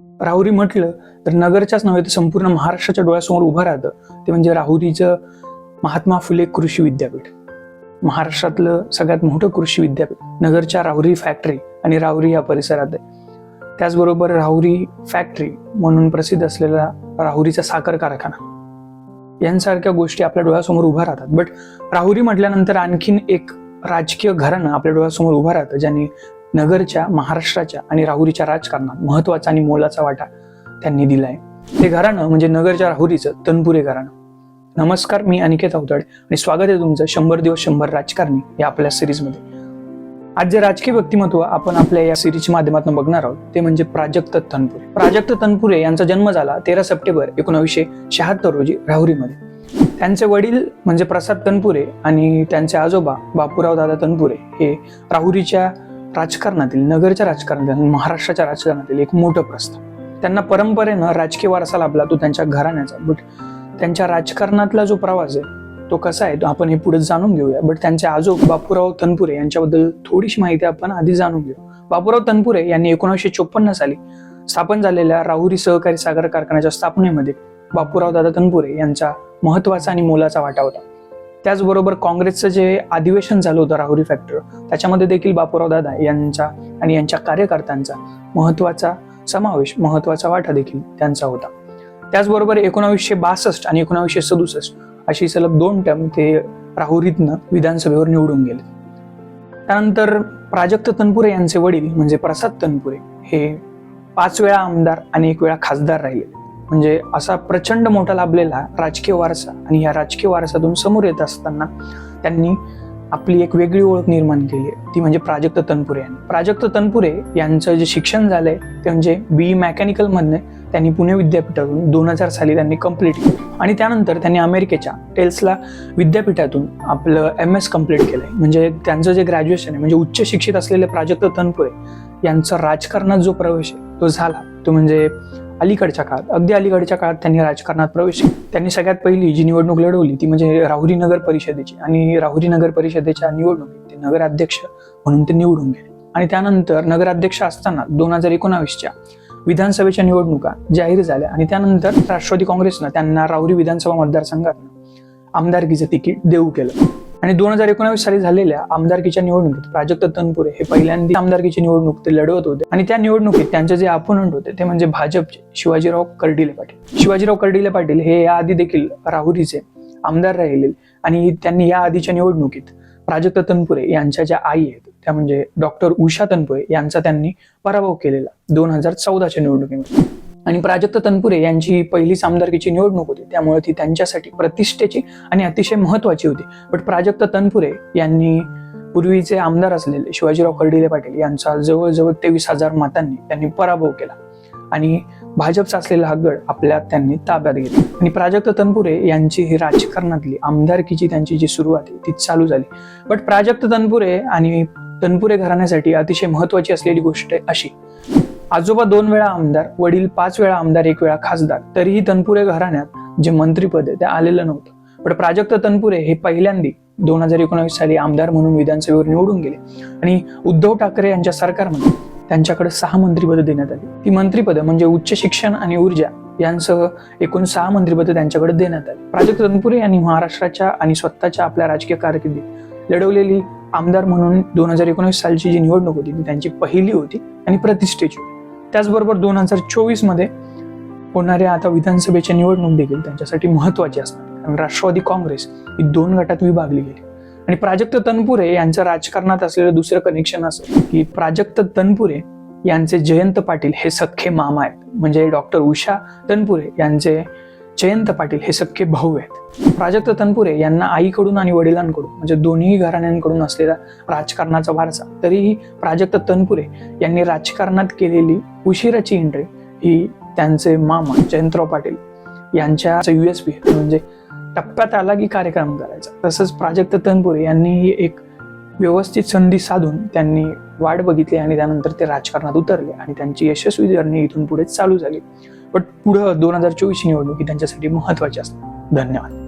राहुरी म्हटलं तर नगरच्याच नव्हे तर संपूर्ण महाराष्ट्राच्या डोळ्यासमोर उभं राहतं. ते म्हणजे राहुरीचं महात्मा फुले कृषी विद्यापीठ. महाराष्ट्रातलं सगळ्यात मोठं कृषी विद्यापीठ नगरच्या राहुरी फॅक्टरी आणि राहुरी या परिसरात आहे. त्याचबरोबर राहुरी फॅक्टरी म्हणून प्रसिद्ध असलेला राहुरीचा साखर कारखाना. यांसारख्या गोष्टी आपल्या डोळ्यासमोर उभ्या राहतात. बट राहुरी म्हटल्यानंतर आणखीन एक राजकीय घराणं आपल्या डोळ्यासमोर उभं राहतं ज्यांनी नगरच्या महाराष्ट्राच्या आणि राहुरीच्या राजकारणात महत्त्वाचा आणि मोलाचा वाटा त्यांनी दिलाय. ते घराणं म्हणजे नगरच्या राहुरीचं तनपुरे घराणं. नमस्कार मी अनिकेत अवतड आणि स्वागत आहे तुमचं शंभर दिवस शंभर राजकारणी या आपल्या सिरीजमध्ये. आज जे राजकीय व्यक्तिमत्व आपण आपल्या या सिरीजच्या माध्यमातून बघणार आहोत ते म्हणजे प्राजक्त तनपुरे. प्राजक्त तनपुरे यांचा जन्म झाला तेरा सप्टेंबर एकोणावीसशे शहात्तर रोजी राहुरीमध्ये. त्यांचे वडील म्हणजे प्रसाद तनपुरे आणि त्यांचे आजोबा बापूराव दादा तनपुरे हे राहुरीच्या राजकारणातील नगरच्या राजकारणातील महाराष्ट्राच्या राजकारणातील एक मोठं प्रस्थान. त्यांना परंपरेनं राजकीय वारसा लाभला तो त्यांच्या घराण्याचा. बट त्यांच्या राजकारणातला जो प्रवास आहे तो कसा आहे तो आपण हे पुढे जाणून घेऊया. बट त्यांचे आजोब बापूराव तनपुरे यांच्याबद्दल थोडीशी माहिती आपण आधी जाणून घेऊ. बापूराव तनपुरे यांनी एकोणीसशे चोपन्न साली स्थापन झालेल्या राहुरी सहकारी साखर कारखान्याच्या स्थापनेमध्ये बापूराव दादा तनपुरे यांचा महत्त्वाचा आणि मोलाचा वाटा होता. त्याचबरोबर काँग्रेसचं जे अधिवेशन झालं होतं राहुरी फॅक्टर त्याच्यामध्ये देखील बापूराव दादा यांचा आणि यांच्या कार्यकर्त्यांचा महत्त्वाचा समावेश महत्त्वाचा वाटा देखील त्यांचा होता. त्याचबरोबर एकोणावीसशे बासष्ट आणि एकोणावीसशे सदुसष्ट अशी सलग दोन टर्म ते राहुरीतनं विधानसभेवर निवडून गेले. त्यानंतर प्राजक्त तनपुरे यांचे वडील म्हणजे प्रसाद तनपुरे हे पाच वेळा आमदार आणि एक वेळा खासदार राहिले. म्हणजे असा प्रचंड मोठा लाभलेला राजकीय वारसा आणि या राजकीय वारसातून समोर येत असताना त्यांनी आपली एक वेगळी ओळख निर्माण केली आहे. ती म्हणजे प्राजक्त तनपुरे यांनी. प्राजक्त तनपुरे यांचं जे शिक्षण झालंय ते म्हणजे बी मेकॅनिकल मधने त्यांनी पुणे विद्यापीठातून दोन हजार साली त्यांनी कंप्लीट केलं. आणि त्यानंतर त्यांनी अमेरिकेच्या टेल्सला विद्यापीठातून आपलं एम एस कंप्लीट केलंय. म्हणजे त्यांचं जे ग्रॅज्युएशन आहे म्हणजे उच्च शिक्षित असलेले प्राजक्त तनपुरे यांचा राजकारणात जो प्रवेश आहे तो झाला. तो म्हणजे अलीकडच्या काळात अगदी अलीकडच्या काळात त्यांनी राजकारणात प्रवेश केला. त्यांनी सगळ्यात पहिली जी निवडणूक लढवली ती म्हणजे राहुरी नगर परिषदेची. आणि राहुरी नगर परिषदेच्या निवडणुकीत ते नगराध्यक्ष म्हणून ते निवडून गेले. आणि त्यानंतर नगराध्यक्ष असताना दोन हजार एकोणावीसच्या विधानसभेच्या निवडणुका जाहीर झाल्या. आणि त्यानंतर राष्ट्रवादी काँग्रेसनं त्यांना राहुरी विधानसभा मतदारसंघात आमदारकीचं तिकीट देऊ केलं. आणि दोन हजार एकोणावीस साली झालेल्या आमदारकीच्या निवडणुकीत प्राजक्त तनपुरे हे पहिल्यांदा आमदारकीची निवडणूक ते लढवत होते. आणि त्या निवडणुकीत त्यांचे जे अपोनंट होते ते म्हणजे भाजपचे शिवाजीराव कर्डिले पाटील. शिवाजीराव कर्डिले पाटील हे याआधी देखील राहुरीचे आमदार राहिले आणि त्यांनी या आधीच्या निवडणुकीत प्राजक्त तनपुरे यांच्या ज्या आई आहेत त्या म्हणजे डॉक्टर उषा तनपुरे यांचा त्यांनी पराभव केलेला दोन हजार चौदाच्या निवडणुकीमध्ये. आणि प्राजक्त तनपुरे यांची पहिलीच आमदारकीची निवडणूक होती. त्यामुळे ती त्यांच्यासाठी प्रतिष्ठेची आणि अतिशय महत्वाची होती. बट प्राजक्त तनपुरे यांनी पूर्वीचे आमदार असलेले शिवाजीराव कर्डिले पाटील यांचा जवळजवळ तेवीस हजार मतांनी त्यांनी पराभव केला. आणि भाजपचा असलेला हा गड आपल्या त्यांनी ताब्यात घेतला. आणि प्राजक्त तनपुरे यांची ही राजकारणातली आमदारकीची त्यांची जी सुरुवात आहे ती चालू झाली. बट प्राजक्त तनपुरे आणि तनपुरे घराण्यासाठी अतिशय महत्वाची असलेली गोष्ट आहे अशी आजोबा दोन वेळा आमदार वडील पाच वेळा आमदार एक वेळा खासदार. तरीही तनपुरे घराण्यात जे मंत्रीपद आहे ते आलेलं नव्हतं. पण प्राजक्त तनपुरे हे पहिल्यांदी दोन हजार एकोणावीस साली आमदार म्हणून विधानसभेवर निवडून गेले. आणि उद्धव ठाकरे यांच्या सरकारमध्ये त्यांच्याकडे सहा मंत्रिपदं देण्यात आली. ती मंत्रिपदं म्हणजे उच्च शिक्षण आणि ऊर्जा यांसह एकूण सहा मंत्रिपदं त्यांच्याकडे देण्यात आली. प्राजक्त तनपुरे यांनी महाराष्ट्राच्या आणि स्वतःच्या आपल्या राजकीय कारकिर्दीत लढवलेली आमदार म्हणून दोन हजार एकोणीस सालची जी निवडणूक होती ती त्यांची पहिली होती आणि प्रतिष्ठेची होती. त्याचबरोबर दोन हजार चोवीसमध्ये होणाऱ्या आता विधानसभेच्या निवडणूक देखील त्यांच्यासाठी महत्वाची असणार. कारण राष्ट्रवादी काँग्रेस ही दोन गटात विभागली गेली. आणि प्राजक्त तनपुरे यांचं राजकारणात असलेलं दुसरं कनेक्शन असं की प्राजक्त तनपुरे यांचे जयंत पाटील हे सख्खे मामा आहेत. म्हणजे डॉक्टर उषा तनपुरे यांचे जयंत पाटील हे सख्खे भाऊ आहेत. प्राजक्त तनपुरे यांना आईकडून आणि वडिलांकडून म्हणजे दोन्ही घराण्यांकडून असलेला राजकारणाचा वारसा तरीही प्राजक्त तनपुरे यांनी राजकारणात केलेली उशिराची एंट्री ही त्यांचे मामा जयंतराव पाटील यांच्या युएसपी म्हणजे टप्प्यात आला की कार्यक्रम करायचा. तसंच प्राजक्त तनपुरे यांनीही एक व्यवस्थित संधी साधून त्यांनी वाट बघितली आणि त्यानंतर ते राजकारणात उतरले आणि त्यांची यशस्वी जर्नी इथून पुढे चालू झाली. बट पुढं दोन हजार चोवीसची निवडणूक ही त्यांच्यासाठी महत्वाची असते. धन्यवाद.